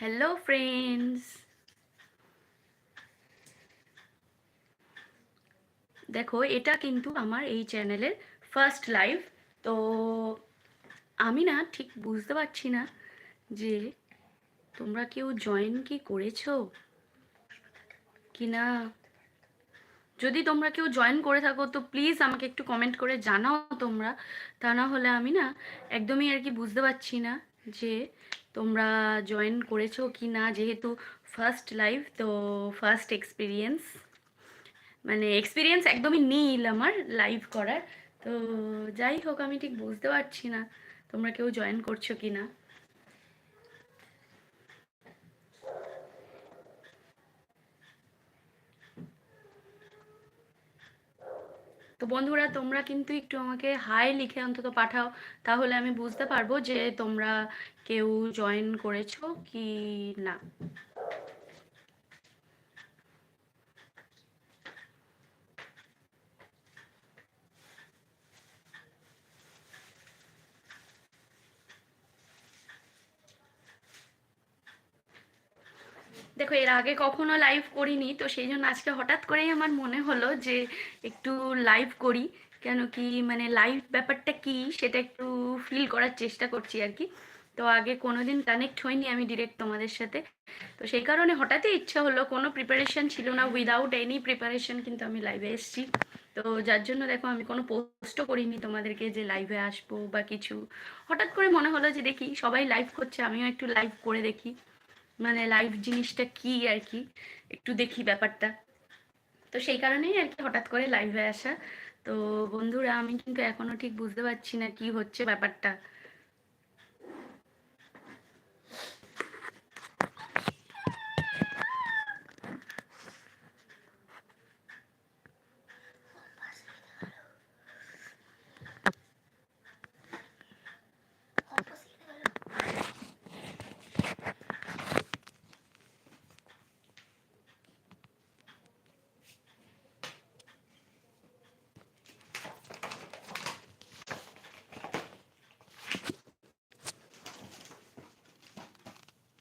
Hello friends দেখো, এটা কিন্তু আমার এই চ্যানেলের ফার্স্ট লাইভ তো আমি না ঠিক বুঝতে পারছি না যে তোমরা কেউ জয়েন কি করেছ কি না। যদি তোমরা কেউ জয়েন করে থাকো, তো প্লিজ আমাকে একটু কমেন্ট করে জানাও তোমরা। তা না হলে আমি না একদমই আর কি বুঝতে পারছি না। যে তোমরা জয়েন করেছ কি না যেহেতু ফার্স্ট লাইভ তো ফার্স্ট এক্সপিরিয়েন্স মানে এক্সপিরিয়েন্স একদমই নীল আমার লাইভ করার। তো যাই হোক, আমি ঠিক বুঝতে পারছি না তোমরা কেউ জয়েন করছ কি না তো বন্ধুরা, তোমরা কিন্তু একটু আমাকে হাই লিখে অন্তত পাঠাও, তাহলে আমি বুঝতে পারব যে তোমরা কেউ জয়েন করেছ কি না। দেখো, এর আগে কখনো লাইভ করিনি, তো সেই জন্য আজকে হঠাৎ করেই আমার মনে হলো যে একটু লাইভ করি। কেন কি মানে লাইভ ব্যাপারটা কি, সেটা একটু ফিল করার চেষ্টা করছি আর কি। তো আগে কোনোদিন কানেক্ট হইনি আমি ডিরেক্ট তোমাদের সাথে। তো সেই কারণে হঠাৎই ইচ্ছা হলো, কোনো প্রিপারেশন ছিল না উইদাউট এনি প্রিপারেশন কিন্তু আমি লাইভে এসেছি। তো যার জন্য দেখো, আমি কোনো পোস্টও করিনি তোমাদেরকে যে লাইভে আসব বা কিছু। হঠাৎ করে মনে হলো যে দেখি, সবাই লাইভ করছে, আমিও একটু লাইভ করে দেখি। মানে লাইভ জিনিসটা কি আর কি? একটু দেখি ব্যাপারটা। তো সেই কারণেই আর কি হঠাৎ করে লাইভে আসা। তো বন্ধুরা, আমি কিন্তু এখনও ঠিক বুঝতে পারছি না কি হচ্ছে ব্যাপারটা।